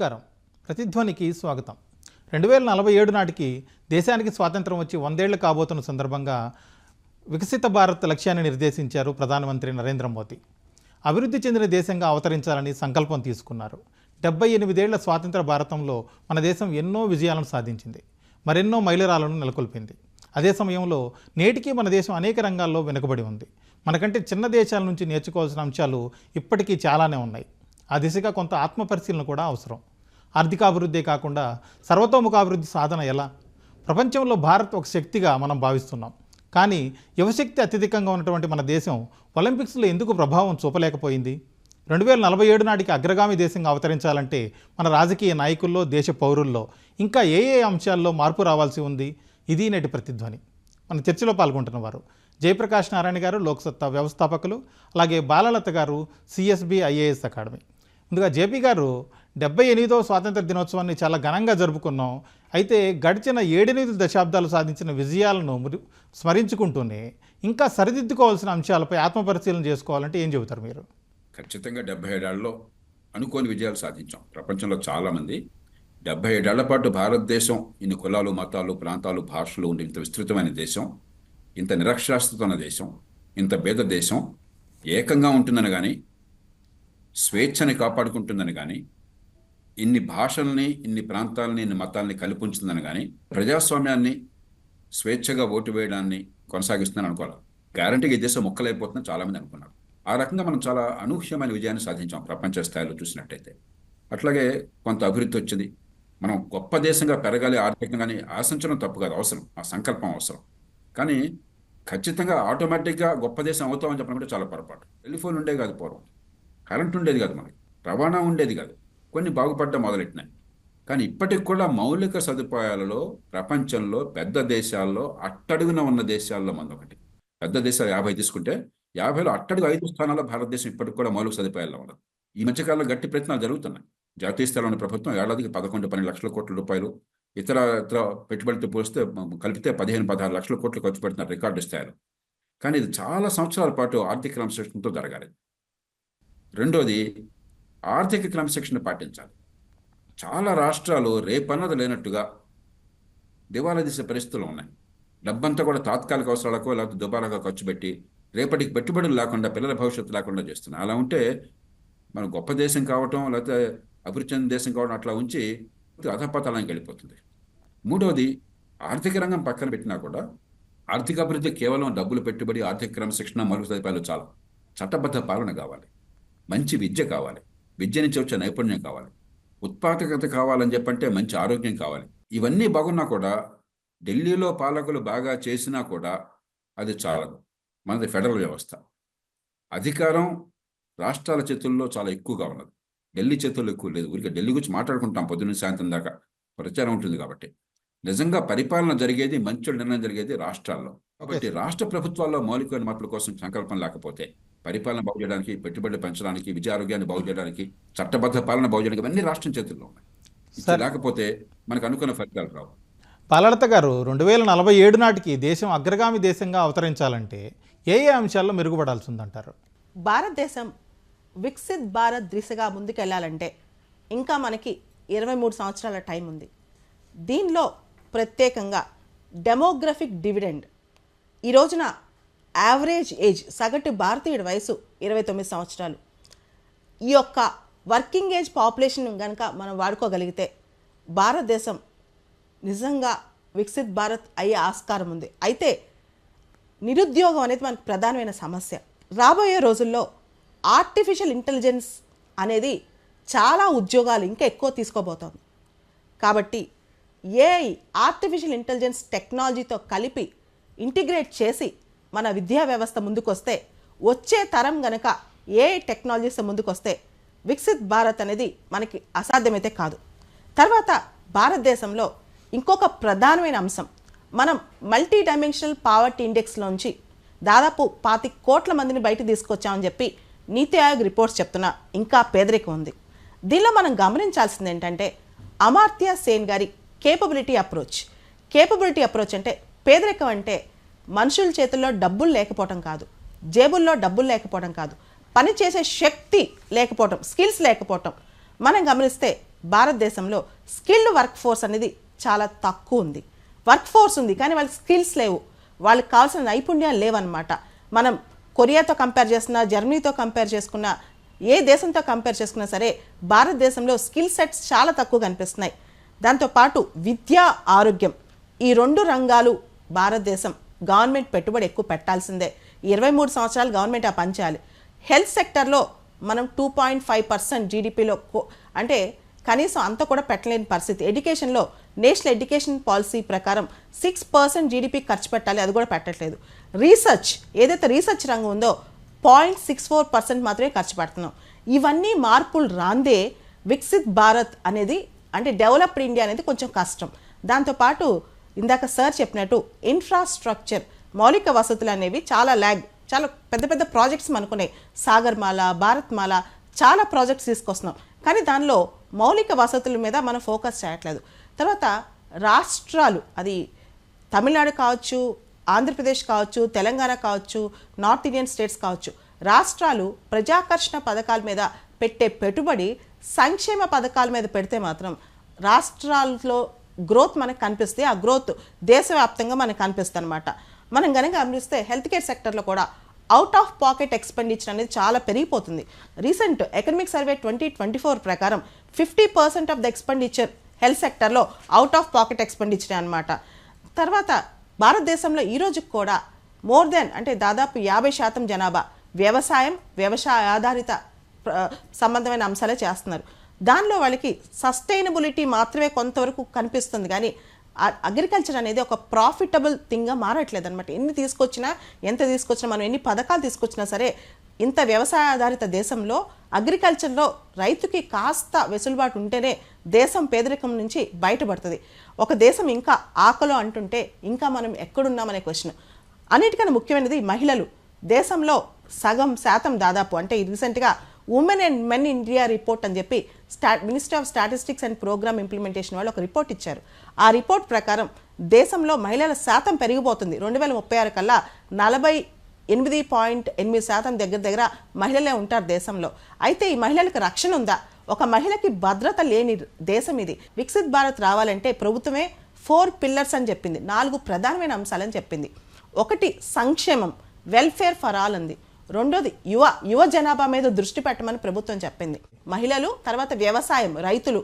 నమస్కారం. ప్రతిధ్వనికి స్వాగతం. రెండు వేల నలభై ఏడు నాటికి దేశానికి స్వాతంత్రం వచ్చి వందేళ్ళు కాబోతున్న సందర్భంగా వికసిత భారత్ లక్ష్యాన్ని నిర్దేశించారు ప్రధానమంత్రి నరేంద్ర మోదీ. అభివృద్ధి చెందిన దేశంగా అవతరించాలని సంకల్పం తీసుకున్నారు. డెబ్బై ఎనిమిదేళ్ళ స్వాతంత్ర భారతంలో మన దేశం ఎన్నో విజయాలను సాధించింది. మరెన్నో మైలురాలను నెలకొల్పింది. అదే సమయంలో నేటికీ మన దేశం అనేక రంగాల్లో వెనుకబడి ఉంది. మనకంటే చిన్న దేశాల నుంచి నేర్చుకోవాల్సిన అంశాలు ఇప్పటికీ చాలానే ఉన్నాయి. ఆ దిశగా కొంత ఆత్మపరిశీలన కూడా అవసరం. ఆర్థికాభివృద్ధే కాకుండా సర్వతోముఖాభివృద్ధి సాధన ఎలా? ప్రపంచంలో భారత్ ఒక శక్తిగా మనం భావిస్తున్నాం. కానీ యువశక్తి అత్యధికంగా ఉన్నటువంటి మన దేశం ఒలింపిక్స్లో ఎందుకు ప్రభావం చూపలేకపోయింది? రెండు వేల నలభై ఏడు నాటికి అగ్రగామి దేశంగా అవతరించాలంటే మన రాజకీయ నాయకుల్లో దేశ పౌరుల్లో ఇంకా ఏ ఏ అంశాల్లో మార్పు రావాల్సి ఉంది? ఇది నేటి ప్రతిధ్వని. మన చర్చలో పాల్గొంటున్న వారు జయప్రకాష్ నారాయణ గారు లోక్సత్తా వ్యవస్థాపకులు అలాగే బాలలత గారు సిఎస్బి ఐఏఎస్ అకాడమీ. ముందుగా జేపీ గారు డెబ్బై ఎనిమిదో స్వాతంత్ర దినోత్సవాన్ని చాలా ఘనంగా జరుపుకున్నాం. అయితే గడిచిన ఏడెనిమిది దశాబ్దాలు సాధించిన విజయాలను స్మరించుకుంటూనే ఇంకా సరిదిద్దుకోవాల్సిన అంశాలపై ఆత్మపరిశీలన చేసుకోవాలంటే ఏం చెబుతారు మీరు? ఖచ్చితంగా డెబ్బై ఏడాళ్ళలో అనుకోని విజయాలు సాధించాం. ప్రపంచంలో చాలామంది. డెబ్బై ఏడేళ్ళ పాటు భారతదేశం ఇన్ని కులాలు మతాలు ప్రాంతాలు భాషలు ఉండే ఇంత విస్తృతమైన దేశం ఇంత నిరక్షరాస్యత ఉన్న దేశం ఇంత భేద దేశం ఏకంగా ఉంటుందని కానీ స్వేచ్ఛని కాపాడుకుంటుందని కానీ ఇన్ని భాషల్ని ఇన్ని ప్రాంతాలని ఇన్ని మతాల్ని కలిపి ఉంచుతుందని కానీ ప్రజాస్వామ్యాన్ని స్వేచ్ఛగా ఓటు వేయడాన్ని కొనసాగిస్తుందని అనుకోవాలి. గ్యారంటీగా ఈ దేశం మొక్కలైపోతుందని చాలామంది అనుకున్నారు. ఆ రకంగా మనం చాలా అనూహ్యమైన విజయాన్ని సాధించాం ప్రపంచ స్థాయిలో చూసినట్టయితే. అట్లాగే కొంత అభివృద్ధి వచ్చింది. మనం గొప్ప దేశంగా పెరగాలి ఆర్థికంగాని ఆశించడం తప్పు కాదు అవసరం. ఆ సంకల్పం అవసరం. కానీ ఖచ్చితంగా ఆటోమేటిక్గా గొప్ప దేశం అవుతామని చెప్పడం కూడా చాలా పొరపాటు. టెలిఫోన్ ఉండేది కాదు పూర్వం. కరెంట్ ఉండేది కాదు మనకి. రవాణా ఉండేది కాదు. కొన్ని బాగుపడ్డం మొదలెట్టినాయి. కానీ ఇప్పటికి కూడా మౌలిక సదుపాయాలలో ప్రపంచంలో పెద్ద దేశాల్లో అట్టడుగున ఉన్న దేశాల్లో మంది ఒకటి. పెద్ద దేశాలు యాభై తీసుకుంటే యాభైలో అట్టడుగు ఐదు స్థానాల్లో భారతదేశం ఇప్పటికి కూడా మౌలిక సదుపాయాల్లో ఉండదు ఈ మధ్యకాలంలో గట్టి ప్రయత్నాలు జరుగుతున్నాయి. జాతీయ స్థాయిలో ప్రభుత్వం ఏడాదికి పదకొండు పన్నెండు లక్షల కోట్ల రూపాయలు ఇతర ఇతర పెట్టుబడితో పోలిస్తే కలిపితే పదిహేను పదహారు లక్షల కోట్లు ఖర్చు పెడుతున్నారు రికార్డు స్థాయిలో. కానీ ఇది చాలా సంవత్సరాల పాటు ఆర్థిక క్రమశిక్షణతో జరగాలి. రెండోది ఆర్థిక క్రమశిక్షణ పాటించాలి. చాలా రాష్ట్రాలు రేపన్నది లేనట్టుగా దివాలా తీసే పరిస్థితులు ఉన్నాయి. డబ్బంతా కూడా తాత్కాలిక అవసరాలకు లేకపోతే దుబారాగా ఖర్చు పెట్టి రేపటికి పెట్టుబడులు లేకుండా పిల్లల భవిష్యత్తు లేకుండా చేస్తున్నాయి అలా ఉంటే మన గొప్ప దేశం కావటం లేకపోతే అభివృద్ధి చెందిన దేశం కావడం అట్లా ఉంచి అధపతలానికి వెళ్ళిపోతుంది. మూడవది ఆర్థిక రంగం పక్కన పెట్టినా కూడా ఆర్థిక అభివృద్ధి కేవలం డబ్బులు పెట్టుబడి ఆర్థిక క్రమశిక్షణ మరుగు సదుపాయాలు చాలా. చట్టబద్ధ పాలన కావాలి. మంచి విద్య కావాలి. విద్య నుంచి వచ్చే నైపుణ్యం కావాలి. ఉత్పాదకత కావాలని చెప్పంటే మంచి ఆరోగ్యం కావాలి. ఇవన్నీ బాగున్నా కూడా ఢిల్లీలో పాలకులు బాగా చేసినా కూడా అది చాలదు. మనది ఫెడరల్ వ్యవస్థ. అధికారం రాష్ట్రాల చేతుల్లో చాలా ఎక్కువగా ఉన్నది. ఢిల్లీ చేతుల్లో ఎక్కువ లేదు. ఊరికే ఢిల్లీ గురించి మాట్లాడుకుంటాం పొద్దున్న సాయంత్రం దాకా. ప్రచారం ఉంటుంది కాబట్టి. నిజంగా పరిపాలన జరిగేది మంచి నిర్ణయం జరిగేది రాష్ట్రాల్లో. కాబట్టి రాష్ట్ర ప్రభుత్వాల్లో మౌలికమైన మార్పుల కోసం సంకల్పం లేకపోతే పరిపాలన బాగు చేయడానికి పెట్టుబడులు పెంచడానికి విద్యా ఆరోగ్యాన్ని బాగు చేయడానికి చట్టబద్ధ పాలన బాగు చేయడానికి ఇవన్నీ రాష్ట్రం చేతుల్లో ఉన్నాయి. లేకపోతే మనకు అనుకున్న ఫలితాలు రావు. పాలలత గారు రెండు వేల నలభై ఏడు నాటికి దేశం అగ్రగామి దేశంగా అవతరించాలంటే ఏ ఏ అంశాల్లో మెరుగుపడాల్సి ఉందంటారు భారతదేశం వికసిత్ భారత్ దిశగా ముందుకెళ్ళాలంటే ఇంకా మనకి ఇరవై మూడు సంవత్సరాల టైం ఉంది. దీనిలో ప్రత్యేకంగా డెమోగ్రఫిక్ డివిడెండ్. ఈ రోజున యావరేజ్ ఏజ్ సగటు భారతీయుడి వయసు ఇరవై తొమ్మిది సంవత్సరాలు. ఈ యొక్క వర్కింగ్ ఏజ్ పాపులేషన్ కనుక మనం వాడుకోగలిగితే భారతదేశం నిజంగా వికసిత్ భారత్ అయ్యే ఆస్కారం ఉంది. అయితే నిరుద్యోగం అనేది మనకు ప్రధానమైన సమస్య. రాబోయే రోజుల్లో ఆర్టిఫిషియల్ ఇంటెలిజెన్స్ అనేది చాలా ఉద్యోగాలు ఇంకా ఎక్కువ తీసుకోబోతోంది. కాబట్టి ఏఐ ఆర్టిఫిషియల్ ఇంటెలిజెన్స్ టెక్నాలజీతో కలిపి ఇంటిగ్రేట్ చేసి మన విద్యా వ్యవస్థ ముందుకొస్తే వచ్చే తరం గనక ఏ టెక్నాలజీస్ ముందుకొస్తే వికసిత్ భారత్ అనేది మనకి అసాధ్యమైతే కాదు. తర్వాత భారతదేశంలో ఇంకొక ప్రధానమైన అంశం మనం మల్టీ డైమెన్షనల్ పావర్టీ ఇండెక్స్లోంచి దాదాపు పాతి కోట్ల మందిని బయట తీసుకొచ్చామని చెప్పి నీతి ఆయోగ్ రిపోర్ట్స్ చెప్తున్నా ఇంకా పేదరికం ఉంది. దీనిలో మనం గమనించాల్సింది ఏంటంటే అమార్త్య సేన్ గారి కేపబిలిటీ అప్రోచ్ కేపబిలిటీ అప్రోచ్ అంటే పేదరికం అంటే మనుషుల చేతుల్లో డబ్బులు లేకపోవడం కాదు. జేబుల్లో డబ్బులు లేకపోవడం కాదు. పని చేసే శక్తి లేకపోవటం స్కిల్స్ లేకపోవటం. మనం గమనిస్తే భారతదేశంలో స్కిల్డ్ వర్క్ ఫోర్స్ అనేది చాలా తక్కువ ఉంది. వర్క్ ఫోర్స్ ఉంది కానీ వాళ్ళకి స్కిల్స్ లేవు. వాళ్ళకి కావాల్సిన నైపుణ్యాలు లేవన్నమాట. మనం కొరియాతో కంపేర్ చేస్తున్నా జర్మనీతో కంపేర్ చేసుకున్నా ఏ దేశంతో కంపేర్ చేసుకున్నా సరే భారతదేశంలో స్కిల్ సెట్స్ చాలా తక్కువ కనిపిస్తున్నాయి దాంతోపాటు విద్య ఆరోగ్యం ఈ రెండు రంగాలు భారతదేశం గవర్నమెంట్ పెట్టుబడి ఎక్కువ పెట్టాల్సిందే. ఇరవై మూడు సంవత్సరాలు గవర్నమెంట్ ఆ పని చేయాలి. హెల్త్ సెక్టర్లో మనం టూ పాయింట్ ఫైవ్ పర్సెంట్ జీడిపిలో అంటే కనీసం అంత కూడా పెట్టలేని పరిస్థితి. ఎడ్యుకేషన్లో నేషనల్ ఎడ్యుకేషన్ పాలసీ ప్రకారం సిక్స్ పర్సెంట్ జీడిపి ఖర్చు పెట్టాలి అది కూడా పెట్టట్లేదు. రీసెర్చ్ ఏదైతే రీసెర్చ్ రంగం ఉందో పాయింట్ సిక్స్ ఫోర్ పర్సెంట్ మాత్రమే ఖర్చు పెడుతున్నాం. ఇవన్నీ మార్పులు రాందే వికసిత్ భారత్ అనేది అంటే డెవలప్డ్ ఇండియా అనేది కొంచెం కష్టం. దాంతోపాటు ఇందాక సార్ చెప్పినట్టు ఇన్ఫ్రాస్ట్రక్చర్ మౌలిక వసతులు అనేవి చాలా ల్యాగ్ చాలా పెద్ద పెద్ద ప్రాజెక్ట్స్ అనుకున్నాయి. సాగర్మాల భారత్మాల చాలా ప్రాజెక్ట్స్ తీసుకొస్తున్నాం. కానీ దానిలో మౌలిక వసతుల మీద మనం ఫోకస్ చేయట్లేదు. తర్వాత రాష్ట్రాలు అది తమిళనాడు కావచ్చు ఆంధ్రప్రదేశ్ కావచ్చు తెలంగాణ కావచ్చు నార్త్ ఇండియన్ స్టేట్స్ కావచ్చు. రాష్ట్రాలు ప్రజాకర్షణ పథకాల మీద పెట్టే పెట్టుబడి సంక్షేమ పథకాల మీద పెడితే మాత్రం రాష్ట్రాల్లో గ్రోత్ మనకు కనిపిస్తే ఆ గ్రోత్ దేశవ్యాప్తంగా మనకు కనిపిస్తుంది అనమాట మనం కనుక గమనిస్తే హెల్త్ కేర్ సెక్టర్లో కూడా అవుట్ ఆఫ్ పాకెట్ ఎక్స్పెండిచర్ అనేది చాలా పెరిగిపోతుంది. Recent economic survey twenty twenty four ప్రకారం fifty percent of the expenditure health సెక్టర్లో అవుట్ ఆఫ్ పాకెట్ ఎక్స్పెండిచర్ అనమాట తర్వాత భారతదేశంలో ఈరోజు కూడా మోర్ దెన్ అంటే దాదాపు యాభై శాతం జనాభా వ్యవసాయం వ్యవసాయ ఆధారిత సంబంధమైన అంశాలే చేస్తున్నారు. దానిలో వాళ్ళకి సస్టైనబిలిటీ మాత్రమే కొంతవరకు కనిపిస్తుంది. కానీ అగ్రికల్చర్ అనేది ఒక ప్రాఫిటబుల్ థింగ్గా మారట్లేదు అనమాట ఎన్ని తీసుకొచ్చినా ఎంత తీసుకొచ్చినా మనం ఎన్ని పథకాలు తీసుకొచ్చినా సరే ఇంత వ్యవసాయ ఆధారిత దేశంలో అగ్రికల్చర్లో రైతుకి కాస్త వెసులుబాటు ఉంటేనే దేశం పేదరికం నుంచి బయటపడుతుంది. ఒక దేశం ఇంకా ఆకలో అంటుంటే ఇంకా మనం ఎక్కడున్నామనే క్వశ్చన్ అన్నిటికన్నా ముఖ్యమైనది మహిళలు. దేశంలో సగం శాతం దాదాపు అంటే రీసెంట్గా women and men India report అని చెప్పి స్టా ministry of statistics and programme implementation వాళ్ళు ఒక రిపోర్ట్ ఇచ్చారు. ఆ రిపోర్ట్ ప్రకారం దేశంలో మహిళల శాతం పెరిగిపోతుంది. రెండు వేల ముప్పై ఆరు కల్లా నలభై ఎనిమిది పాయింట్ ఎనిమిది శాతం దగ్గర దగ్గర మహిళలే ఉంటారు దేశంలో. అయితే ఈ మహిళలకు రక్షణ ఉందా? ఒక మహిళకి భద్రత లేని దేశం ఇది. వికసిత్ భారత్ రావాలంటే ప్రభుత్వమే ఫోర్ పిల్లర్స్ అని చెప్పింది. నాలుగు ప్రధానమైన అంశాలని చెప్పింది. ఒకటి సంక్షేమం వెల్ఫేర్ ఫర్ ఆల్ అంది. రెండోది యువ యువ జనాభా మీద దృష్టి పెట్టమని ప్రభుత్వం చెప్పింది. మహిళలు తర్వాత వ్యవసాయం రైతులు.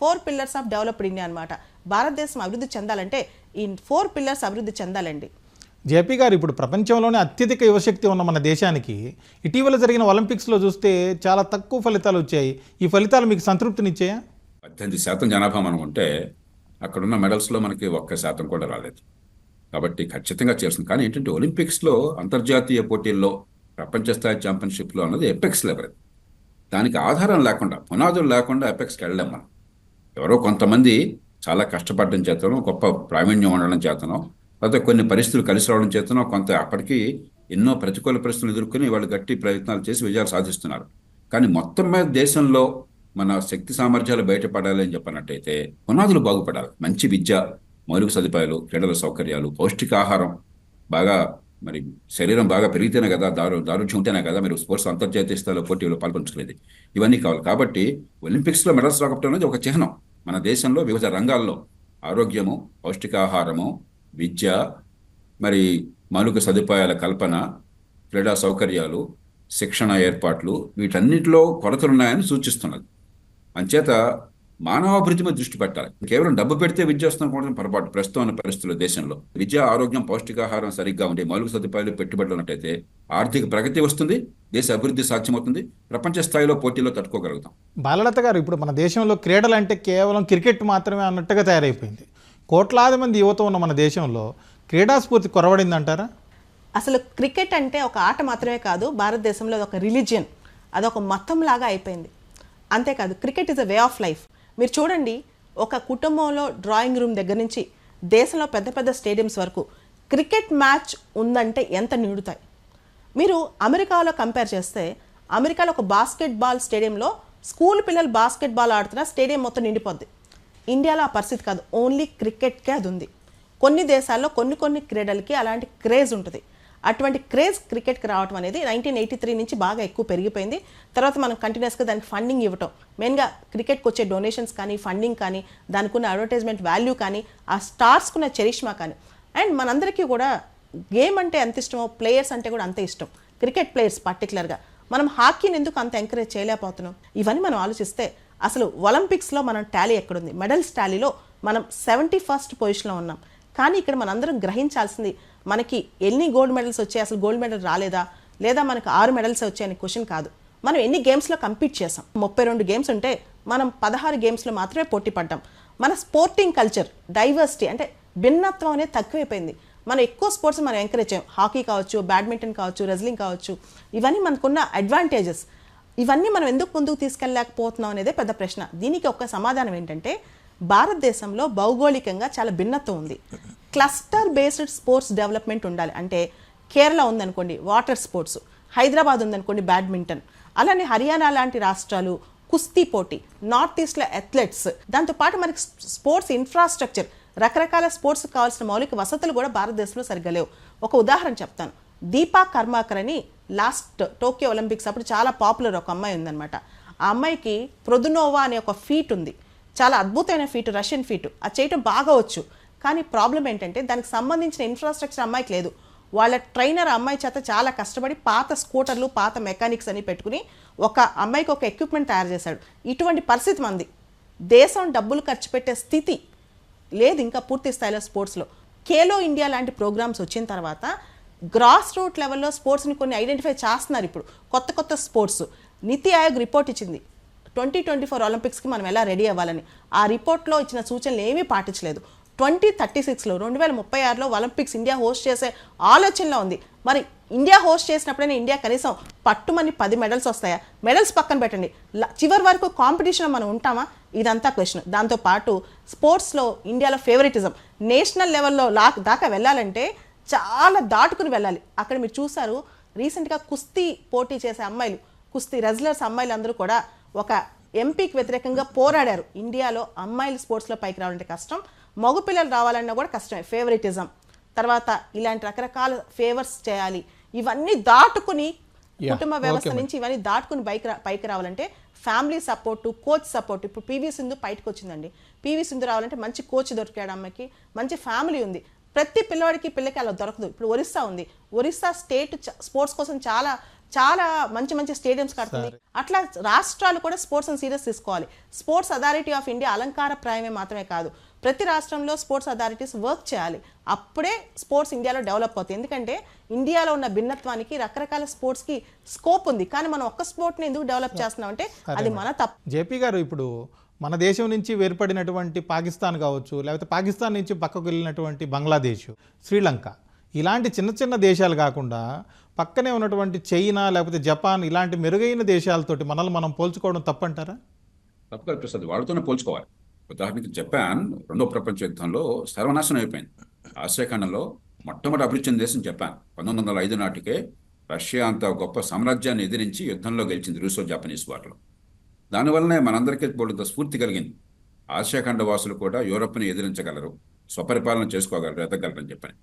Four pillars of developed India అన్నమాట. భారతదేశం అభివృద్ధి చెందాలంటే ఈ ఫోర్ పిల్లర్స్ అభివృద్ధి చెందాలండి. జేపీ గారు ఇప్పుడు ప్రపంచంలోనే అత్యధిక యువశక్తి ఉన్న మన దేశానికి ఇటీవల జరిగిన ఒలింపిక్స్లో చూస్తే చాలా తక్కువ ఫలితాలు వచ్చాయి. ఈ ఫలితాలు మీకు సంతృప్తినిచ్చాయా? పద్దెనిమిది శాతం జనాభా మనం ఉంటే అక్కడున్న మెడల్స్లో మనకి ఒక్క శాతం కూడా రాలేదు. కాబట్టి ఖచ్చితంగా చేస్తుంది కానీ ఏంటంటే ఒలింపిక్స్లో అంతర్జాతీయ పోటీల్లో ప్రపంచ స్థాయి ఛాంపియన్షిప్లో అన్నది ఎపెక్స్ లెవెల్. దానికి ఆధారం లేకుండా పునాదులు లేకుండా ఎపెక్స్కి వెళ్ళాం మనం. ఎవరో కొంతమంది చాలా కష్టపడడం చేతనో గొప్ప ప్రావీణ్యం ఉండడం చేతనో లేకపోతే కొన్ని పరిస్థితులు కలిసి రావడం చేతనో కొంత అప్పటికి ఎన్నో ప్రతికూల పరిస్థితులు ఎదుర్కొని వాళ్ళు గట్టి ప్రయత్నాలు చేసి విజయాలు సాధిస్తున్నారు. కానీ మొత్తం మీద దేశంలో మన శక్తి సామర్థ్యాలు బయటపడాలి అని చెప్పినట్టయితే పునాదులు బాగుపడాలి. మంచి విద్య మౌలిక సదుపాయాలు క్రీడల సౌకర్యాలు పౌష్టికాహారం బాగా మరి శరీరం బాగా పెరిగితేనే కదా దారు దారుణ్యం ఉంటేనే కదా మీరు స్పోర్ట్స్ అంతర్జాతీయ స్థాయిలో పోటీలో పాల్పంచుకునేది. ఇవన్నీ కావాలి. కాబట్టి ఒలింపిక్స్లో మెడల్స్ రాకపోవడం అనేది ఒక చిహ్నం. మన దేశంలో వివిధ రంగాల్లో ఆరోగ్యము పౌష్టికాహారము విద్య మరి మౌలిక సదుపాయాల కల్పన క్రీడా సౌకర్యాలు శిక్షణ ఏర్పాట్లు వీటన్నిటిలో కొరతలున్నాయని సూచిస్తున్నది. అంచేత మానవాభివృద్ధి మీద దృష్టి పెట్టాలి. కేవలం డబ్బు పెడితే విద్య వస్తుంది కూడా పొరపాటు. ప్రస్తుతం ఉన్న పరిస్థితుల్లో దేశంలో విద్య ఆరోగ్యం పౌష్టికాహారం సరిగ్గా ఉండే మౌలిక సదుపాయాలు పెట్టుబడులు ఉన్నట్టయితే ఆర్థిక ప్రగతి వస్తుంది దేశ అభివృద్ధి సాధ్యమవుతుంది. ప్రపంచ స్థాయిలో పోటీలో తట్టుకోగలుగుతాం. బాలలత గారు ఇప్పుడు మన దేశంలో క్రీడలు అంటే కేవలం క్రికెట్ మాత్రమే అన్నట్టుగా తయారైపోయింది. కోట్లాది మంది యువత ఉన్న మన దేశంలో క్రీడా స్ఫూర్తి కొరవడిందంటారా? అసలు క్రికెట్ అంటే ఒక ఆట మాత్రమే కాదు భారతదేశంలో అది ఒక రిలీజియన్ అదొక మతం లాగా అయిపోయింది. అంతేకాదు cricket is a way of life మీరు చూడండి ఒక కుటుంబంలో డ్రాయింగ్ రూమ్ దగ్గర నుంచి దేశంలో పెద్ద పెద్ద స్టేడియంస్ వరకు క్రికెట్ మ్యాచ్ ఉందంటే ఎంత నిండుతాయి? మీరు అమెరికాలో కంపేర్ చేస్తే అమెరికాలో ఒక బాస్కెట్బాల్ స్టేడియంలో స్కూల్ పిల్లలు బాస్కెట్బాల్ ఆడుతున్న స్టేడియం మొత్తం నిండిపోద్ది. ఇండియాలో ఆ పరిస్థితి కాదు. ఓన్లీ క్రికెట్కే అది ఉంది. కొన్ని దేశాల్లో కొన్ని కొన్ని క్రీడలకి అలాంటి క్రేజ్ ఉంటుంది. అటువంటి క్రేజ్ క్రికెట్కి రావడం అనేది నైన్టీన్ ఎయిటీ త్రీ నుంచి బాగా ఎక్కువ పెరిగిపోయింది. తర్వాత మనం కంటిన్యూస్గా దానికి ఫండింగ్ ఇవ్వటం. మెయిన్గా క్రికెట్కి వచ్చే డొనేషన్స్ కానీ ఫండింగ్ కానీ దానికి ఉన్న అడ్వర్టైజ్మెంట్ వాల్యూ కానీ ఆ స్టార్స్కున్న చరిష్మా కానీ. అండ్ మనందరికీ కూడా గేమ్ అంటే ఎంత ఇష్టమో ప్లేయర్స్ అంటే కూడా అంత ఇష్టం. క్రికెట్ ప్లేయర్స్ పర్టికులర్గా మనం హాకీని ఎందుకు అంత ఎంకరేజ్ చేయలేకపోతున్నాం? ఇవన్నీ మనం ఆలోచిస్తే అసలు ఒలింపిక్స్లో మనం టాలీ ఎక్కడుంది? మెడల్స్ టాలీలో మనం సెవెంటీ ఫస్ట్ పొజిషన్లో ఉన్నాం. కానీ ఇక్కడ మనందరం గ్రహించాల్సింది మనకి ఎన్ని గోల్డ్ మెడల్స్ వచ్చాయి? అసలు గోల్డ్ మెడల్ రాలేదా? లేదా మనకు ఆరు మెడల్స్ వచ్చాయని క్వశ్చన్ కాదు. మనం ఎన్ని గేమ్స్లో కంపీట్ చేసాం ముప్పై రెండు గేమ్స్ ఉంటే మనం పదహారు గేమ్స్లో మాత్రమే పోటీ పడ్డాం. మన స్పోర్టింగ్ కల్చర్ డైవర్సిటీ అంటే భిన్నత్వం అనేది తక్కువైపోయింది. మనం ఎక్కువ స్పోర్ట్స్ మనం ఎంకరేజ్ చేయం. హాకీ కావచ్చు బ్యాడ్మింటన్ కావచ్చు రెజ్లింగ్ కావచ్చు. ఇవన్నీ మనకున్న అడ్వాంటేజెస్ ఇవన్నీ మనం ఎందుకు ముందుకు తీసుకెళ్ళలేకపోతున్నాం అనేదే పెద్ద ప్రశ్న. దీనికి ఒక సమాధానం ఏంటంటే భారతదేశంలో భౌగోళికంగా చాలా భిన్నత్వం ఉంది. క్లస్టర్ బేస్డ్ స్పోర్ట్స్ డెవలప్మెంట్ ఉండాలి. అంటే కేరళ ఉందనుకోండి వాటర్ స్పోర్ట్స్ హైదరాబాద్ ఉందనుకోండి బ్యాడ్మింటన్ అలానే హర్యానా లాంటి రాష్ట్రాలు కుస్తీ పోటీ నార్త్ ఈస్ట్లో అథ్లెట్స్ దాంతోపాటు మనకి స్పోర్ట్స్ ఇన్ఫ్రాస్ట్రక్చర్ రకరకాల స్పోర్ట్స్ కావాల్సిన మౌలిక వసతులు కూడా భారతదేశంలో సరిగ్గా లేవు. ఒక ఉదాహరణ చెప్తాను. దీపా కర్మాకర్ అని లాస్ట్ టోక్యో ఒలింపిక్స్ అప్పుడు చాలా పాపులర్ ఒక అమ్మాయి ఉందన్నమాట. ఆ అమ్మాయికి ప్రొదునోవా అనే ఒక ఫీట్ ఉంది. చాలా అద్భుతమైన ఫీటు రష్యన్ ఫీటు అది చేయటం బాగా వచ్చు. కానీ ప్రాబ్లం ఏంటంటే దానికి సంబంధించిన ఇన్ఫ్రాస్ట్రక్చర్ అమ్మాయికి లేదు. వాళ్ళ ట్రైనర్ అమ్మాయి చేత చాలా కష్టపడి పాత స్కూటర్లు పాత మెకానిక్స్ అని పెట్టుకుని ఒక అమ్మాయికి ఒక ఎక్విప్మెంట్ తయారు చేశాడు. ఇటువంటి పరిస్థితి మంది. దేశం డబ్బులు ఖర్చు పెట్టే స్థితి లేదు ఇంకా పూర్తి స్థాయిలో స్పోర్ట్స్లో. ఖేలో ఇండియా లాంటి ప్రోగ్రామ్స్ వచ్చిన తర్వాత గ్రాస్ రూట్ లెవెల్లో స్పోర్ట్స్ని కొన్ని ఐడెంటిఫై చేస్తున్నారు ఇప్పుడు. కొత్త కొత్త స్పోర్ట్స్. నీతి ఆయోగ్ రిపోర్ట్ ఇచ్చింది. ట్వంటీ ట్వంటీ ఫోర్ ఒలింపిక్స్కి మనం ఎలా రెడీ అవ్వాలని. ఆ రిపోర్ట్లో ఇచ్చిన సూచనలు ఏమీ పాటించలేదు. ట్వంటీ థర్టీ సిక్స్లో రెండు వేల ముప్పై ఆరులో ఒలింపిక్స్ ఇండియా హోస్ట్ చేసే ఆలోచనలో ఉంది. మరి ఇండియా హోస్ట్ చేసినప్పుడైనా ఇండియా కనీసం పట్టుమని పది మెడల్స్ వస్తాయా? మెడల్స్ పక్కన పెట్టండి. చివరి వరకు కాంపిటీషన్ మనం ఉంటామా? ఇదంతా క్వశ్చన్. దాంతోపాటు స్పోర్ట్స్లో ఇండియాలో ఫేవరెటిజం. నేషనల్ లెవెల్లో లా దాకా వెళ్ళాలంటే చాలా దాటుకుని వెళ్ళాలి. అక్కడ మీరు చూసారు రీసెంట్గా కుస్తీ పోటీ చేసే అమ్మాయిలు కుస్తీ రెజ్లర్స్ అమ్మాయిలు అందరూ కూడా ఒక ఎంపీకి వ్యతిరేకంగా పోరాడారు. ఇండియాలో అమ్మాయిలు స్పోర్ట్స్లో పైకి రావాలంటే కష్టం. మగపిల్లలు రావాలన్నా కూడా కష్టమే ఫేవరెటిజం తర్వాత ఇలాంటి రకరకాల ఫేవర్స్ చేయాలి. ఇవన్నీ దాటుకుని కుటుంబ వ్యవస్థ నుంచి ఇవన్నీ దాటుకుని రా- పైకి రావాలంటే ఫ్యామిలీ సపోర్టు కోచ్ సపోర్ట్ ఇప్పుడు పీవీ సింధు బయటకు వచ్చిందండి. పీవీ సింధు రావాలంటే మంచి కోచ్ దొరికాడు అమ్మకి మంచి ఫ్యామిలీ ఉంది. ప్రతి పిల్లవాడికి పిల్లకి అలా దొరకదు. ఇప్పుడు ఒరిస్సా ఉంది. ఒరిస్సా స్టేట్ స్పోర్ట్స్ కోసం చాలా చాలా మంచి మంచి స్టేడియంస్ కడుతుంది. అట్లా రాష్ట్రాలు కూడా స్పోర్ట్స్ సీరియస్ తీసుకోవాలి. స్పోర్ట్స్ అథారిటీ ఆఫ్ ఇండియా అలంకార ప్రాయమే మాత్రమే కాదు. ప్రతి రాష్ట్రంలో స్పోర్ట్స్ అథారిటీస్ వర్క్ చేయాలి. అప్పుడే స్పోర్ట్స్ ఇండియాలో డెవలప్ అవుతాయి. ఎందుకంటే ఇండియాలో ఉన్న భిన్నత్వానికి రకరకాల స్పోర్ట్స్కి స్కోప్ ఉంది. కానీ మనం ఒక్క స్పోర్ట్ని ఎందుకు డెవలప్ చేస్తున్నాం అంటే అది మన తప్పు జేపీ గారు ఇప్పుడు మన దేశం నుంచి వేర్పడినటువంటి పాకిస్తాన్ కావచ్చు లేకపోతే పాకిస్తాన్ నుంచి పక్కకు వెళ్ళినటువంటి బంగ్లాదేశ్ శ్రీలంక ఇలాంటి చిన్న చిన్న దేశాలు కాకుండా పక్కనే ఉన్నటువంటి చైనా లేకపోతే జపాన్ ఇలాంటి మెరుగైన దేశాలతోటి మనల్ని మనం పోల్చుకోవడం తప్పంటారా? తప్పుగా అనిపిస్తుంది వాళ్ళతోనే పోల్చుకోవాలి. ఉదాహరణకి జపాన్ రెండో ప్రపంచ యుద్ధంలో సర్వనాశనం అయిపోయింది. ఆసియా ఖండంలో మొట్టమొదటి అభివృద్ధి చెందిన దేశం జపాన్. పంతొమ్మిది వందల ఐదు నాటికే రష్యా అంత గొప్ప సామ్రాజ్యాన్ని ఎదిరించి యుద్ధంలో గెలిచింది రూసో జపనీస్ వారిలో. దానివల్లనే మనందరికీ బోడంత స్ఫూర్తి కలిగింది. ఆసియా ఖండ వాసులు కూడా యూరప్ని ఎదిరించగలరు స్వపరిపాలన చేసుకోగలరు ఎదగలరని చెప్పని.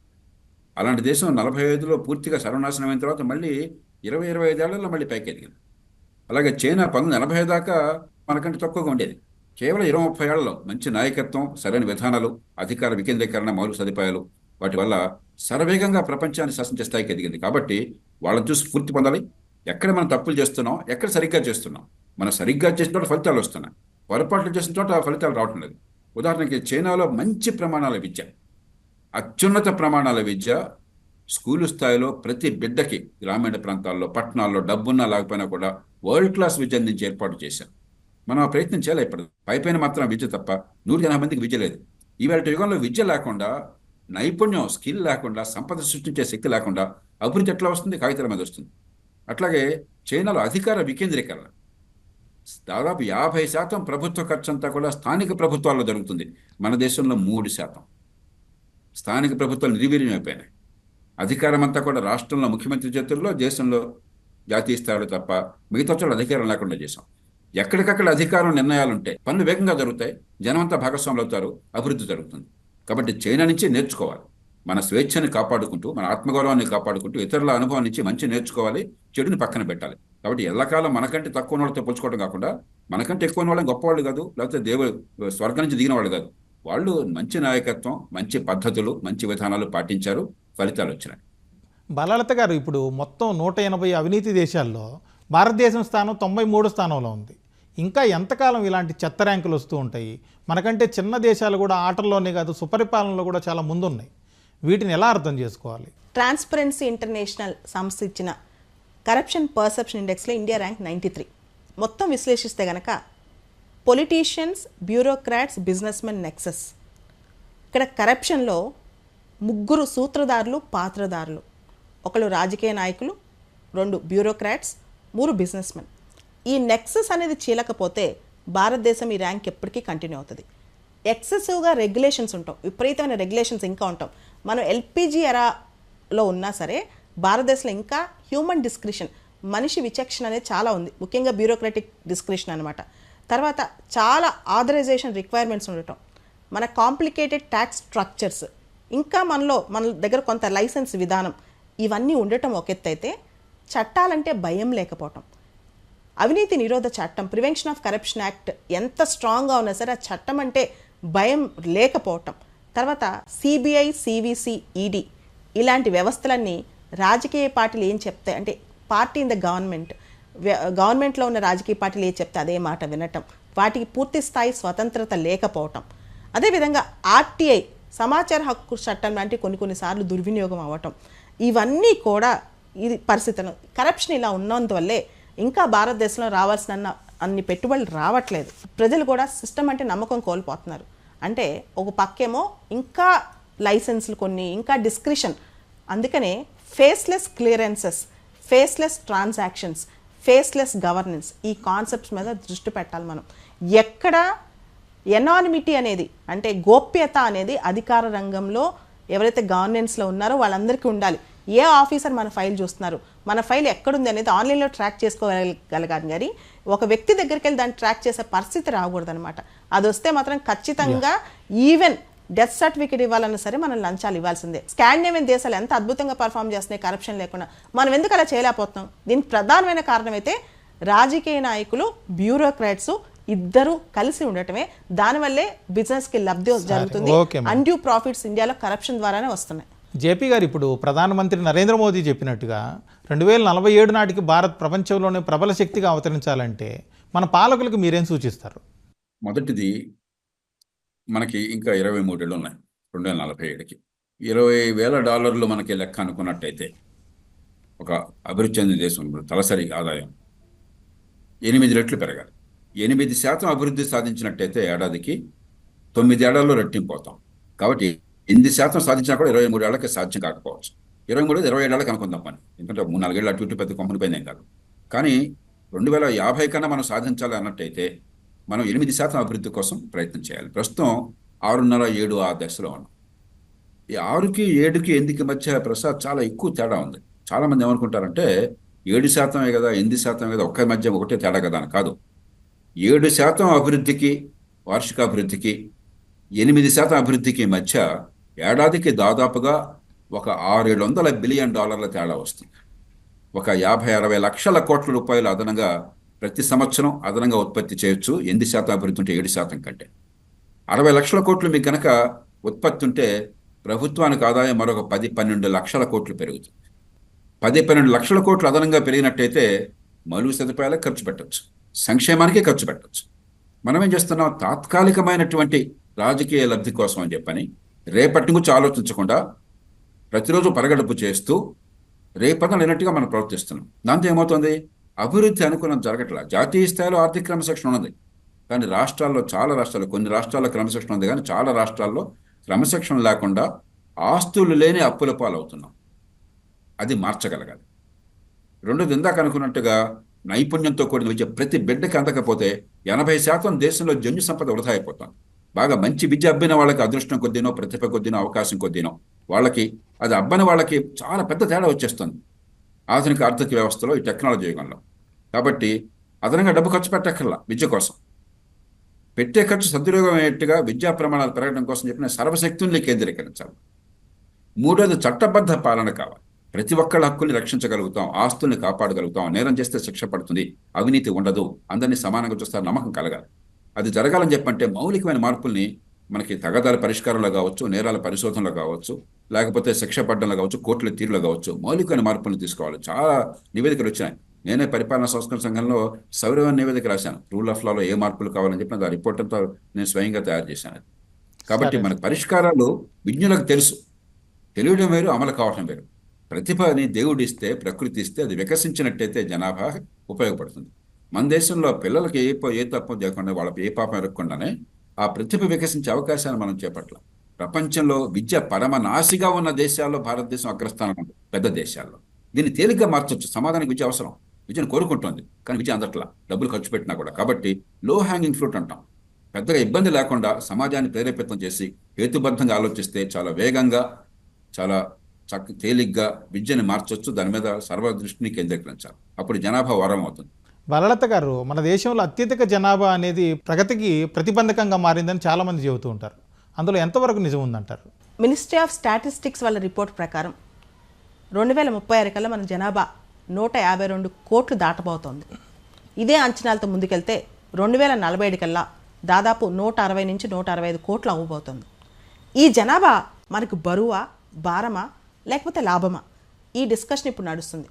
అలాంటి దేశం నలభై ఐదులో పూర్తిగా సర్వనాశనం అయిన తర్వాత మళ్ళీ ఇరవై ఇరవై ఐదేళ్ళలో మళ్ళీ పైకి ఎదిగింది అలాగే చైనా పంతొమ్మిది నలభై దాకా మనకంటే తక్కువగా ఉండేది. కేవలం ఇరవై ముప్పై ఏళ్ళలో మంచి నాయకత్వం సరైన విధానాలు అధికార వికేంద్రీకరణ మౌలిక సదుపాయాలు వాటి వల్ల శరవేగంగా ప్రపంచాన్ని శాసించే స్థాయికి ఎదిగింది. కాబట్టి వాళ్ళని చూసి స్ఫూర్తి పొందాలి. ఎక్కడ మనం తప్పులు చేస్తున్నాం ఎక్కడ సరిగ్గా చేస్తున్నాం మనం సరిగ్గా చేసిన చోట ఫలితాలు వస్తున్నాయి. పొరపాట్లు చేసిన చోట ఫలితాలు రావటం లేదు. ఉదాహరణకి చైనాలో మంచి ప్రమాణాల విద్య అత్యున్నత ప్రమాణాల విద్య స్కూలు స్థాయిలో ప్రతి బిడ్డకి గ్రామీణ ప్రాంతాల్లో పట్టణాల్లో డబ్బున్నా లేకపోయినా కూడా వరల్డ్ క్లాస్ విద్య అందించి ఏర్పాటు చేశారు. మనం ఆ ప్రయత్నం చేయాలి ఇప్పుడు? పైపైన మాత్రం విద్య తప్ప నూరు ఎనభై మందికి విద్య లేదు. ఈవేళ యుగంలో విద్య లేకుండా నైపుణ్యం స్కిల్ లేకుండా సంపద సృష్టించే శక్తి లేకుండా అభివృద్ధి ఎట్లా వస్తుంది? కాగితాల మీద వస్తుంది. అట్లాగే చైనాలో అధికార వికేంద్రీకరణ. దాదాపు యాభై శాతం ప్రభుత్వ ఖర్చు అంతా కూడా స్థానిక ప్రభుత్వాల్లో జరుగుతుంది. మన దేశంలో మూడు శాతం. స్థానిక ప్రభుత్వాలు నిర్వీర్యం అయిపోయినాయి అధికారం అంతా కూడా రాష్ట్రంలో ముఖ్యమంత్రి చేతుల్లో దేశంలో జాతీయ స్థాయిలో తప్ప మిగతా చోట్ల అధికారం లేకుండా చేశాం. ఎక్కడికక్కడ అధికారం నిర్ణయాలు ఉంటాయి పనులు వేగంగా జరుగుతాయి జనమంతా భాగస్వాములు అవుతారు అభివృద్ధి జరుగుతుంది. కాబట్టి చైనా నుంచి నేర్చుకోవాలి. మన స్వేచ్ఛని కాపాడుకుంటూ మన ఆత్మగౌరవాన్ని కాపాడుకుంటూ ఇతరుల అనుభవం నుంచి మంచి నేర్చుకోవాలి చెడుని పక్కన పెట్టాలి. కాబట్టి ఎల్లకాలం మనకంటే తక్కువ వాళ్ళతో పోల్చుకోవడం కాకుండా మనకంటే ఎక్కువ వాళ్ళని గొప్పవాళ్ళు కాదు లేకపోతే దేవుడు స్వర్గం నుంచి దిగిన వాళ్ళు కాదు. వాళ్ళు మంచి నాయకత్వం మంచి పద్ధతులు మంచి విధానాలు పాటించారు ఫలితాలు వచ్చినాయి. బలలత గారు ఇప్పుడు మొత్తం నూట ఎనభై అవినీతి దేశాల్లో భారతదేశం స్థానం తొంభై మూడు స్థానంలో ఉంది. ఇంకా ఎంతకాలం ఇలాంటి చెత్త ర్యాంకులు వస్తూ ఉంటాయి? మనకంటే చిన్న దేశాలు కూడా ఆటల్లోనే కాదు సుపరిపాలనలో కూడా చాలా ముందున్నాయి. వీటిని ఎలా అర్థం చేసుకోవాలి? ట్రాన్స్పరెన్సీ ఇంటర్నేషనల్ సంస్థ ఇచ్చిన కరప్షన్ పర్సెప్షన్ ఇండెక్స్లో ఇండియా ర్యాంక్ నైంటీ త్రీ. మొత్తం విశ్లేషిస్తే గనక పొలిటీషియన్స్ బ్యూరోక్రాట్స్ బిజినెస్మెన్ నెక్సెస్ ఇక్కడ కరప్షన్లో ముగ్గురు సూత్రధారులు పాత్రధారులు. ఒకళ్ళు రాజకీయ నాయకులు రెండు బ్యూరోక్రాట్స్ మూడు బిజినెస్మెన్ ఈ నెక్సెస్ అనేది చీలకపోతే భారతదేశం ఈ ర్యాంక్ ఎప్పటికీ కంటిన్యూ అవుతుంది. ఎక్సెసివ్గా రెగ్యులేషన్స్ ఉంటాం. విపరీతమైన రెగ్యులేషన్స్ ఇంకా ఉంటాం. మనం ఎల్పిజి ఎరాలో ఉన్నా సరే భారతదేశంలో ఇంకా హ్యూమన్ డిస్క్రిషన్ మనిషి విచక్షణ అనేది చాలా ఉంది. ముఖ్యంగా బ్యూరోక్రటిక్ డిస్క్రిషన్ అనమాట తర్వాత చాలా ఆథరైజేషన్ రిక్వైర్మెంట్స్ ఉండటం. మన కాంప్లికేటెడ్ ట్యాక్స్ స్ట్రక్చర్స్. ఇంకా మనలో మన దగ్గర కొంత లైసెన్స్ విధానం ఇవన్నీ ఉండటం ఒక ఎత్తు అయితే చట్టాలంటే భయం లేకపోవటం. అవినీతి నిరోధ చట్టం ప్రివెన్షన్ ఆఫ్ కరప్షన్ యాక్ట్ ఎంత స్ట్రాంగ్గా ఉన్నా సరే ఆ చట్టం అంటే భయం లేకపోవటం. తర్వాత సిబిఐ సివిసి ఈడీ ఇలాంటి వ్యవస్థలన్నీ రాజకీయ పార్టీలు ఏం చెప్తాయి? అంటే పార్టీ ఇన్ ద గవర్నమెంట్. గవర్నమెంట్లో ఉన్న రాజకీయ పార్టీలు ఏం చెప్తే అదే మాట వినటం. వాటికి పూర్తి స్థాయి స్వతంత్రత లేకపోవటం. అదేవిధంగా ఆర్టీఐ సమాచార హక్కు చట్టం లాంటి కొన్ని కొన్నిసార్లు దుర్వినియోగం అవ్వటం. ఇవన్నీ కూడా ఇది పరిస్థితులు. కరప్షన్ ఇలా ఉన్నందువల్లే ఇంకా భారతదేశంలో రావాల్సిన అన్ని పెట్టుబడులు రావట్లేదు. ప్రజలు కూడా సిస్టమ్ అంటే నమ్మకం కోల్పోతున్నారు. అంటే ఒక పక్కేమో ఇంకా లైసెన్స్లు కొన్ని ఇంకా డిస్క్రిషన్ అందుకనే faceless clearances faceless transactions faceless governance ఈ కాన్సెప్ట్స్ మీద దృష్టి పెట్టాలి మనం. ఎక్కడ ఎనానిమిటీ అనేది అంటే గోప్యత అనేది అధికార రంగంలో ఎవరైతే గవర్నెన్స్లో ఉన్నారో వాళ్ళందరికీ ఉండాలి. ఏ ఆఫీసర్ మన ఫైల్ చూస్తున్నారు? మన ఫైల్ ఎక్కడుంది అనేది ఆన్లైన్లో ట్రాక్ చేసుకోగలగాలి కానీ ఒక వ్యక్తి దగ్గరికి వెళ్ళి దాన్ని ట్రాక్ చేసే పరిస్థితి రాకూడదు అనమాట అది వస్తే మాత్రం ఖచ్చితంగా ఈవెన్ డెత్ సర్టిఫికేట్ ఇవ్వాలన్నా సరే మనం లంచాలు ఇవ్వాల్సిందే. స్కాండినేవియన్ దేశాలు ఎంత అద్భుతంగా పర్ఫామ్ చేస్తున్నాయి కరప్షన్ లేకుండా. మనం ఎందుకు అలా చేయలేకపోతున్నాం? దీనికి ప్రధానమైన కారణం అయితే రాజకీయ నాయకులు బ్యూరోక్రాట్స్ ఇద్దరు కలిసి ఉండటమే. దానివల్లే బిజినెస్కి లబ్ధి జరుగుతుంది. అన్డ్యూ ప్రాఫిట్స్ ఇండియాలో కరప్షన్ ద్వారానే వస్తున్నాయి. జేపీ గారు ఇప్పుడు ప్రధానమంత్రి నరేంద్ర మోదీ చెప్పినట్టుగా రెండు వేల నలభై ఏడు నాటికి భారత్ ప్రపంచంలోనే ప్రబల శక్తిగా అవతరించాలంటే మన పాలకులకు మీరేం సూచిస్తారు? మొదటిది మనకి ఇంకా ఇరవై మూడేళ్ళు ఉన్నాయి రెండు వేల నలభై ఏడుకి. ఇరవై వేల డాలర్లు మనకి లెక్క అనుకున్నట్టయితే ఒక అభివృద్ధి చెందిన దేశం తలసరి ఆదాయం ఎనిమిది రెట్లు పెరగాలి. ఎనిమిది శాతం అభివృద్ధి సాధించినట్టయితే ఏడాదికి తొమ్మిది ఏడాల్లో రెట్టింపు అవుతాం. కాబట్టి ఎనిమిది శాతం సాధించినా కూడా ఇరవై మూడు ఏళ్ళకి సాధ్యం కాకపోవచ్చు. ఇరవై మూడు ఇరవై ఏళ్ళకి అనుకుందాం పని ఎందుకంటే మూడు నాలుగేళ్ళు అటు ఇటు పెద్ద కొమ్మని పోయిందేం కాదు. కానీ రెండు వేల యాభై కన్నా మనం సాధించాలి అన్నట్టయితే మనం ఎనిమిది శాతం అభివృద్ధి కోసం ప్రయత్నం చేయాలి. ప్రస్తుతం ఆరున్నర ఏడు ఆ దశలో ఉన్నాం. ఈ ఆరుకి ఏడుకి ఎనిమిదికి మధ్య ప్రసాద్ చాలా ఎక్కువ తేడా ఉంది. చాలామంది ఏమనుకుంటారంటే ఏడు శాతమే కదా ఎనిమిది శాతమే కదా ఒక్క మధ్య ఒకటే తేడా కదా అని కాదు. ఏడు శాతం అభివృద్ధికి వార్షిక అభివృద్ధికి ఎనిమిది శాతం అభివృద్ధికి మధ్య ఏడాదికి దాదాపుగా ఒక ఆరేడు వందల బిలియన్ డాలర్ల తేడా వస్తుంది. ఒక యాభై అరవై లక్షల కోట్ల రూపాయలు అదనంగా ప్రతి సంవత్సరం అదనంగా ఉత్పత్తి చేయొచ్చు ఎనిమిది శాతం అభివృద్ధి ఉంటే ఏడు శాతం కంటే. అరవై లక్షల కోట్లు మీకు కనుక ఉత్పత్తి ఉంటే ప్రభుత్వానికి ఆదాయం మరొక పది పన్నెండు లక్షల కోట్లు పెరుగుతుంది. పది పన్నెండు లక్షల కోట్లు అదనంగా పెరిగినట్టయితే మౌలిక సదుపాయాలకు ఖర్చు పెట్టవచ్చు సంక్షేమానికి ఖర్చు పెట్టవచ్చు మనం ఏం చేస్తున్నాం? తాత్కాలికమైనటువంటి రాజకీయ లబ్ధి కోసం అని చెప్పని రేపటి గురించి ఆలోచించకుండా ప్రతిరోజు పరగడుపు చేస్తూ రేపటి లేనట్టుగా మనం ప్రవర్తిస్తున్నాం. దాంతో ఏమవుతుంది? అభివృద్ధి అనుకూలం జరగట్లా. జాతీయ స్థాయిలో ఆర్థిక క్రమశిక్షణ ఉన్నది. కానీ రాష్ట్రాల్లో చాలా రాష్ట్రాల్లో కొన్ని రాష్ట్రాల్లో క్రమశిక్షణ ఉంది. కానీ చాలా రాష్ట్రాల్లో క్రమశిక్షణ లేకుండా ఆస్తులు లేని అప్పుల పాలవుతున్నాం. అది మార్చగలగాలి. రెండోది ఇందాక అనుకున్నట్టుగా నైపుణ్యంతో కూడిన విద్య ప్రతి బిడ్డకి అందకపోతే ఎనభై శాతం దేశంలో జన్యు సంపద వృధా అయిపోతుంది. బాగా మంచి విద్య అబ్బిన వాళ్ళకి అదృష్టం కొద్దినో ప్రతిభ కొద్దినో అవకాశం కొద్దినో వాళ్ళకి అది అబ్బని వాళ్ళకి చాలా పెద్ద తేడా వచ్చేస్తుంది. ఆధునిక ఆర్థిక వ్యవస్థలో ఈ టెక్నాలజీ యుగంలో. కాబట్టి అదనంగా డబ్బు ఖర్చు పెట్టక్కర్లా విద్య కోసం. పెట్టే ఖర్చు సద్వినియోగం అయ్యేట్టుగా విద్యా ప్రమాణాలు పెరగడం కోసం చెప్పిన సర్వశక్తుల్ని కేంద్రీకరించాలి. మూడోది చట్టబద్ధ పాలన కావాలి. ప్రతి ఒక్కళ్ళ హక్కుల్ని రక్షించగలుగుతాం ఆస్తుల్ని కాపాడగలుగుతాం నేరం చేస్తే శిక్ష పడుతుంది అవినీతి ఉండదు అందరినీ సమానంగా చూస్తారు నమ్మకం కలగాలి. అది జరగాలని చెప్పంటే మౌలికమైన మార్పుల్ని మనకి తగదాల పరిష్కారంలో కావచ్చు నేరాల పరిశోధనలో కావచ్చు లేకపోతే శిక్ష పడ్డంలో కావచ్చు కోర్టుల తీరులో కావచ్చు మౌలికమైన మార్పుల్ని తీసుకోవాలి. చాలా నివేదికలు వచ్చినాయి. నేనే పరిపాలనా సంస్కరణ సంఘంలో సౌరవ నివేదిక రాశాను. రూల్ ఆఫ్ లాలో ఏ మార్పులు కావాలని చెప్పిన ఆ రిపోర్ట్ అంతా నేను స్వయంగా తయారు చేశాను కాబట్టి. మనకు పరిష్కారాలు విజ్ఞులకు తెలుసు. తెలియడం వేరు అమలు కావటం వేరు. ప్రతిభని దేవుడు ఇస్తే ప్రకృతి ఇస్తే అది వికసించినట్టయితే జనాభా ఉపయోగపడుతుంది. మన దేశంలో పిల్లలకి ఏ ఏ తప్పు చేయకుండా వాళ్ళకి ఏ పాపం ఎరగకుండానే ఆ ప్రతిభ వికసించే అవకాశాన్ని మనం చేపట్టాం ప్రపంచంలో విద్య పరమనాశిగా ఉన్న దేశాల్లో భారతదేశం అగ్రస్థానం ఉంది. పెద్ద దేశాల్లో. దీన్ని తేలిగ్గా మార్చొచ్చు. సమాధానికి విద్య అవసరం. విద్యను కోరుకుంటుంది. కానీ విద్య అందట్లా. డబ్బులు ఖర్చు పెట్టినా కూడా. కాబట్టి లో హ్యాంగింగ్ ఫ్రూట్ అంటాం. పెద్దగా ఇబ్బంది లేకుండా సమాజాన్ని ప్రేరేపితం చేసి హేతుబద్ధంగా ఆలోచిస్తే చాలా వేగంగా చాలా చక్క తేలిగ్గా విద్యను మార్చొచ్చు. దాని మీద సర్వ దృష్టిని కేంద్రీకరించాలి. అప్పుడు జనాభా వరం అవుతుంది. వరలత గారు మన దేశంలో అత్యధిక జనాభా అనేది ప్రగతికి ప్రతిబంధకంగా మారిందని చాలామంది చెబుతూ ఉంటారు. అందులో ఎంతవరకు నిజం ఉందంటారు? మినిస్ట్రీ ఆఫ్ స్టాటిస్టిక్స్ వాళ్ళ రిపోర్ట్ ప్రకారం రెండు వేల ముప్పై ఆరు కల్లా మన జనాభా నూట యాభై రెండు కోట్లు దాటబోతోంది. ఇదే అంచనాలతో ముందుకెళ్తే రెండు వేల నలభై ఏడు కల్లా దాదాపు నూట అరవై నుంచి నూట అరవై ఐదు కోట్లు అవ్వబోతోంది. ఈ జనాభా మనకు బరువా భారమా లేకపోతే లాభమా? ఈ డిస్కషన్ ఇప్పుడు నడుస్తుంది.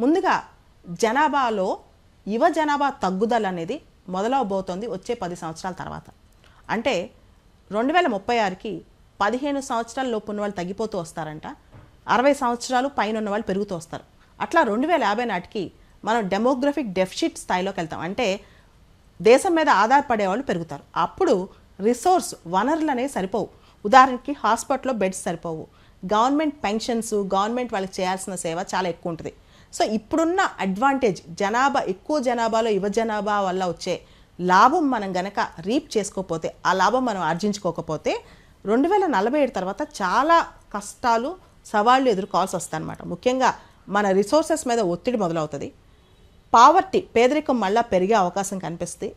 ముందుగా జనాభాలో యువ జనాభా తగ్గుదల అనేది మొదలవబోతోంది వచ్చే పది సంవత్సరాల తర్వాత. అంటే రెండు వేల ముప్పై ఆరుకి పదిహేను సంవత్సరాల లోపు ఉన్న వాళ్ళు తగ్గిపోతూ వస్తారంట. అరవై సంవత్సరాలు పైన ఉన్న వాళ్ళు పెరుగుతూ వస్తారు. అట్లా రెండు వేల యాభై నాటికి మనం డెమోగ్రఫిక్ డెఫిషిట్ స్థాయిలోకి వెళ్తాం. అంటే దేశం మీద ఆధారపడే వాళ్ళు పెరుగుతారు. అప్పుడు రిసోర్స్ వనరులు అనేవి సరిపోవు. ఉదాహరణకి హాస్పిటల్లో బెడ్స్ సరిపోవు. గవర్నమెంట్ పెన్షన్స్ గవర్నమెంట్ వాళ్ళకి చేయాల్సిన సేవ చాలా ఎక్కువ ఉంటుంది. సో ఇప్పుడున్న అడ్వాంటేజ్ జనాభా ఎక్కువ జనాభాలో యువ జనాభా వల్ల వచ్చే లాభం మనం గనక రీప్ చేసుకోకపోతే ఆ లాభం మనం ఆర్జించుకోకపోతే రెండు వేల నలభై ఏడు తర్వాత చాలా కష్టాలు సవాళ్ళు ఎదుర్కోవాల్సి వస్తాయన్నమాట. ముఖ్యంగా మన రిసోర్సెస్ మీద ఒత్తిడి మొదలవుతుంది. పావర్టీ పేదరికం మళ్ళా పెరిగే అవకాశం కనిపిస్తుంది.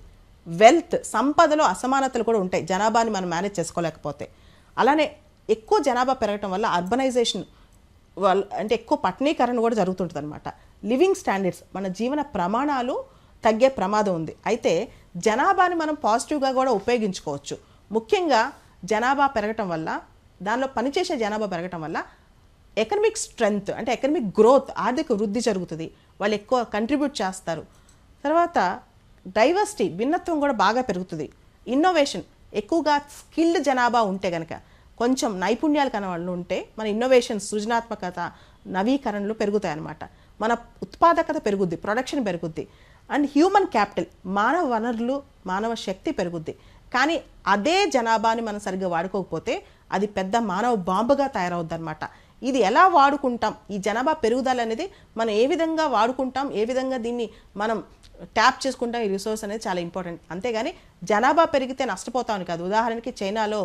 వెల్త్ సంపదలో అసమానతలు కూడా ఉంటాయి. జనాభాని మనం మేనేజ్ చేసుకోలేకపోతే. అలానే ఎక్కువ జనాభా పెరగటం వల్ల అర్బనైజేషన్ వాళ్ళు అంటే ఎక్కువ పట్టణీకరణ కూడా జరుగుతుంటుంది అనమాట లివింగ్ స్టాండర్డ్స్ మన జీవన ప్రమాణాలు తగ్గే ప్రమాదం ఉంది. అయితే జనాభాని మనం పాజిటివ్గా కూడా ఉపయోగించుకోవచ్చు. ముఖ్యంగా జనాభా పెరగటం వల్ల దానిలో పనిచేసే జనాభా పెరగటం వల్ల ఎకనమిక్ స్ట్రెంగ్త్ అంటే ఎకనమిక్ గ్రోత్ ఆర్థిక వృద్ధి జరుగుతుంది. వాళ్ళు ఎక్కువ కంట్రిబ్యూట్ చేస్తారు. తర్వాత డైవర్సిటీ భిన్నత్వం కూడా బాగా పెరుగుతుంది. ఇన్నోవేషన్ ఎక్కువగా స్కిల్డ్ జనాభా ఉంటే కనుక కొంచెం నైపుణ్యాలు కనవాళ్ళు ఉంటే మన ఇన్నోవేషన్ సృజనాత్మకత నవీకరణలు పెరుగుతాయి అన్నమాట మన ఉత్పాదకత పెరుగుద్ది ప్రొడక్షన్ పెరుగుద్ది. అండ్ హ్యూమన్ క్యాపిటల్ మానవ వనరులు మానవ శక్తి పెరుగుద్ది. కానీ అదే జనాభాని మనం సరిగ్గా వాడుకోకపోతే అది పెద్ద మానవ బాంబుగా తయారవుద్ది అనమాట ఇది ఎలా వాడుకుంటాం? ఈ జనాభా పెరుగుదల అనేది మనం ఏ విధంగా వాడుకుంటాం? ఏ విధంగా దీన్ని మనం ట్యాప్ చేసుకుంటాం? ఈ రిసోర్స్ అనేది చాలా ఇంపార్టెంట్. అంతేగాని జనాభా పెరిగితే నష్టపోతామని కాదు. ఉదాహరణకి చైనాలో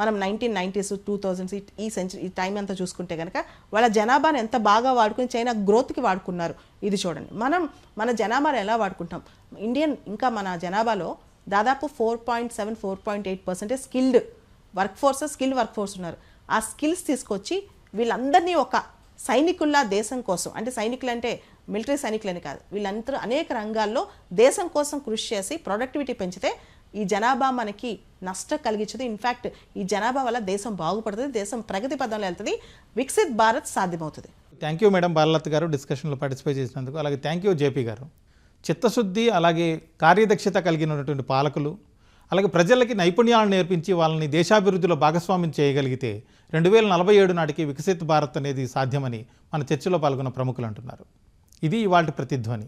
మనం నైన్టీన్ నైంటీస్ టూ థౌజండ్స్ ఈ సెంచరీ ఈ టైం అంతా చూసుకుంటే కనుక వాళ్ళ జనాభాని ఎంత బాగా వాడుకుని చైనా గ్రోత్కి వాడుకున్నారు. ఇది చూడండి. మనం మన జనాభాని ఎలా వాడుకుంటాం? ఇండియన్ ఇంకా మన జనాభాలో దాదాపు four point seven four point eight percentage skilled workforce skill workforce ఉన్నారు. ఆ స్కిల్స్ తీసుకొచ్చి వీళ్ళందరినీ ఒక సైనికుల్లా దేశం కోసం అంటే సైనికులు అంటే మిలిటరీ సైనికులని కాదు వీళ్ళందరూ అనేక రంగాల్లో దేశం కోసం కృషి చేసి ప్రొడక్టివిటీ పెంచితే ఈ జనాభా మనకి నష్టం కలిగించదు. ఇన్ఫ్యాక్ట్ ఈ జనాభా వల్ల దేశం బాగుపడుతుంది దేశం ప్రగతి పదంలో వెళ్తుంది వికసిత్ భారత్ సాధ్యమవుతుంది. థ్యాంక్ యూ మేడం బాలలత్ గారు డిస్కషన్లో పార్టిసిపేట్ చేసినందుకు. అలాగే థ్యాంక్ యూ జేపీ గారు. చిత్తశుద్ధి అలాగే కార్యదక్షత కలిగినటువంటి పాలకులు అలాగే ప్రజలకి నైపుణ్యాలను నేర్పించి వాళ్ళని దేశాభివృద్ధిలో భాగస్వామ్యం చేయగలిగితే రెండు వేల నలభై ఏడు నాటికి వికసిత్ భారత్ అనేది సాధ్యమని మన చర్చలో పాల్గొన్న ప్రముఖులు అంటున్నారు. ఇది ఇవాళ ప్రతిధ్వని.